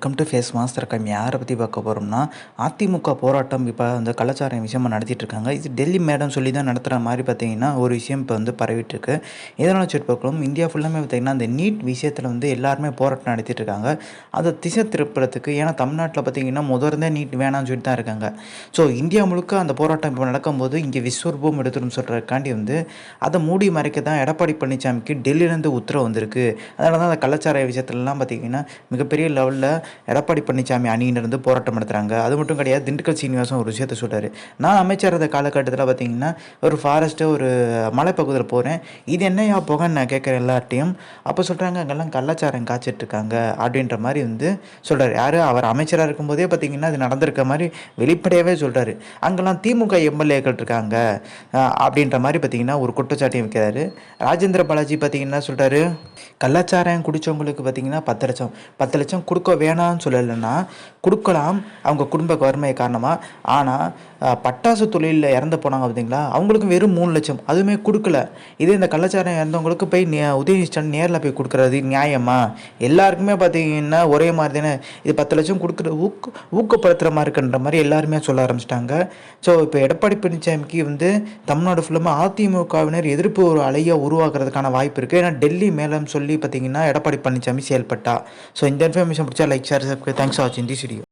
Welcome to face master com யாரை பற்றி பார்க்க போகிறோம்னா அதிமுக போராட்டம் இப்போ வந்து கலாச்சாரம் விஷயமாக நடத்திட்டு இருக்காங்க. இது டெல்லி மேடம் சொல்லி தான் நடத்துகிற மாதிரி பார்த்தீங்கன்னா ஒரு விஷயம் இப்போ வந்து பரவிட்டு இருக்கு. இதனால் வச்சுட்டு பார்க்கலாம் இந்தியா ஃபுல்லாமே பார்த்தீங்கன்னா அந்த நீட் விஷயத்தில் வந்து எல்லாருமே போராட்டம் நடத்திட்டு இருக்காங்க. அதை திசை திருப்புறதுக்கு ஏன்னா தமிழ்நாட்டில் பார்த்தீங்கன்னா முதல்ல நீட் வேணாம்னு சொல்லிட்டு தான் இருக்காங்க. ஸோ இந்தியா முழுக்க அந்த போராட்டம் இப்போ நடக்கும்போது இங்கே விஸ்வரூபம் எடுத்துடும் சொல்கிறதுக்காண்டி வந்து அதை மூடி மறைக்க தான் எடப்பாடி பழனிசாமிக்கு டெல்லியிலேருந்து உத்தரவு வந்திருக்கு. அதனால தான் அந்த கலாச்சார விஷயத்துலலாம் பார்த்தீங்கன்னா மிகப்பெரிய லெவலில் எடப்பாடி பழனிசாமி அணியினருந்து போராட்டம் நடத்துகிறாங்க அது மட்டும் கிடையாது திண்டுக்கல் சீனிவாசன் ஒரு விஷயத்த சொல்கிறார் நான் அமைச்சர் இருந்த காலகட்டத்தில் பார்த்தீங்கன்னா ஒரு ஃபாரஸ்ட்டு ஒரு மலைப்பகுதியில் போகிறேன் இது என்னையா போகன்னு நான் கேட்குறேன் எல்லார்ட்டையும் அப்போ சொல்கிறாங்க அங்கெல்லாம் கலாச்சாரம் காய்ச்சிட்ருக்காங்க அப்படின்ற மாதிரி வந்து சொல்கிறார் யார்? அவர் அமைச்சராக இருக்கும்போதே பார்த்தீங்கன்னா அது நடந்திருக்க மாதிரி வெளிப்படையாகவே சொல்கிறாரு அங்கெல்லாம் திமுக எம்எல்ஏக்கள் இருக்காங்க அப்படின்ற மாதிரி பார்த்தீங்கன்னா ஒரு குற்றச்சாட்டையும் வைக்கிறாரு. ராஜேந்திர பாலாஜி பார்த்தீங்கன்னா சொல்கிறாரு கலாச்சாரம் குடித்தவங்களுக்கு பார்த்தீங்கன்னா பத்து லட்சம் பத்து லட்சம் கொடுக்க வேணாம்னு சொல்லலைன்னா கொடுக்கலாம். அவங்க குடும்ப வறுமை காரணமாக ஆனால் பட்டாசு தொழிலில் இறந்து போனாங்க பார்த்தீங்களா அவங்களுக்கு வெறும் மூணு லட்சம். அதுவுமே கொடுக்கல. இதே இந்த கள்ளச்சாரம் இறந்தவங்களுக்கு போய் நே உதவி ஸ்டாலின் நேரில் போய் கொடுக்குறது நியாயமா? எல்லாருக்குமே பார்த்தீங்கன்னா ஒரே மாதிரி தானே. இது பத்து லட்சம் கொடுக்குற ஊக்க ஊக்கப்படுத்துகிற மாதிரி இருக்குன்ற மாதிரி எல்லாருமே சொல்ல ஆரம்பிச்சிட்டாங்க. ஸோ இப்போ எடப்பாடி பழனிசாமிக்கு வந்து தமிழ்நாடு ஃபுல்லாக அதிமுகவினர் எதிர்ப்பு ஒரு அலையை உருவாக்குறதுக்கான வாய்ப்பு இருக்குது ஏன்னா டெல்லி மேலம் சொல்லி பார்த்தீங்கன்னா எடப்பாடி பழனிசாமி செயல்பட்டா. ஸோ இந்த இன்ஃபர்மேஷன் பிடிச்சா லைக் सब्सक्राइब करें thanks for watching this video